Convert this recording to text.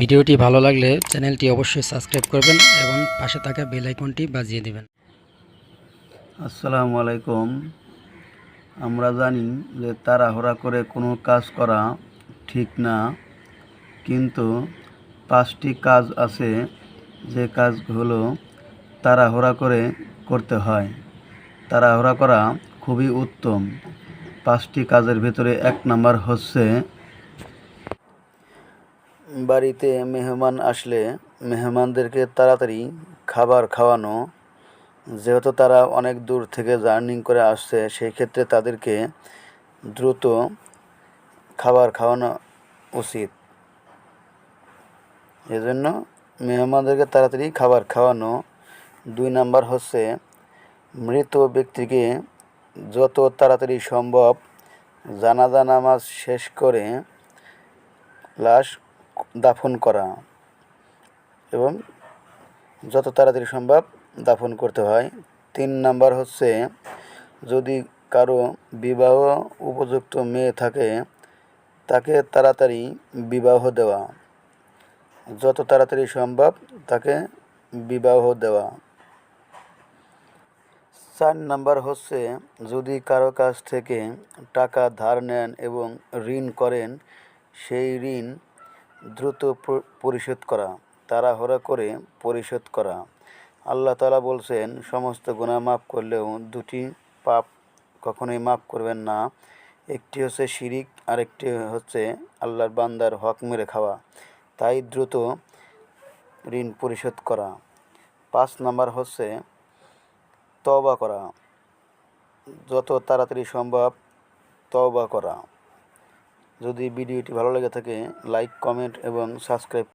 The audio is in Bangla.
ভিডিওটি ভালো লাগলে চ্যানেলটি অবশ্যই সাবস্ক্রাইব করবেন এবং পাশে থাকা বেল বাজিয়ে দিবেন। আসসালামু আলাইকুম। আমরা জানি যে তাড়াহুড়া করে কোনো কাজ করা ঠিক না, কিন্তু পাঁচটি কাজ আছে যে কাজগুলো তাড়াহুড়া করে করতে হয়। তাড়াহুড়া করা খুবই উত্তম। পাঁচটি কাজের ভিতরে এক নাম্বার হচ্ছে বাড়িতে মেহমান আসলে মেহমানদেরকে তাড়াতাড়ি খাবার খাওয়ানো, যেহেতু তারা অনেক দূর থেকে জার্নি করে আসছে, সেই ক্ষেত্রে তাদেরকে দ্রুত খাবার খাওয়ানো উচিত। এজন্য মেহমানদেরকে তাড়াতাড়ি খাবার খাওয়ানো। দুই নাম্বার হচ্ছে, মৃত ব্যক্তিকে যত তাড়াতাড়ি সম্ভব জানাজা নামাজ শেষ করে লাশ দাফন করা এবং যত তাড়াতাড়ি সম্ভব দাফন করতে হয়। তিন নাম্বার হচ্ছে, যদি কারও বিবাহ উপযুক্ত মেয়ে থাকে, তাকে তাড়াতাড়ি বিবাহ দেওয়া। যত তাড়াতাড়ি সম্ভব তাকে বিবাহ দেওয়া। চার নাম্বার হচ্ছে, যদি কারও কাছ থেকে টাকা ধার নেন এবং ঋণ করেন, সেই ঋণ দ্রুত পরিশোধ করা, তাড়াহুড়া করে পরিশোধ করা। আল্লাহ তালা বলছেন, সমস্ত গুণা মাফ করলেও দুটি পাপ কখনোই মাফ করবেন না। একটি হচ্ছে শিরিক, আরেকটি হচ্ছে আল্লাহর বান্দার হক মেরে খাওয়া। তাই দ্রুত ঋণ পরিশোধ করা। পাঁচ নাম্বার হচ্ছে তওবা করা। যত তাড়াতাড়ি সম্ভব তওবা করা। যদি ভিডিওটি ভালো লেগে থাকে লাইক কমেন্ট এবং সাবস্ক্রাইব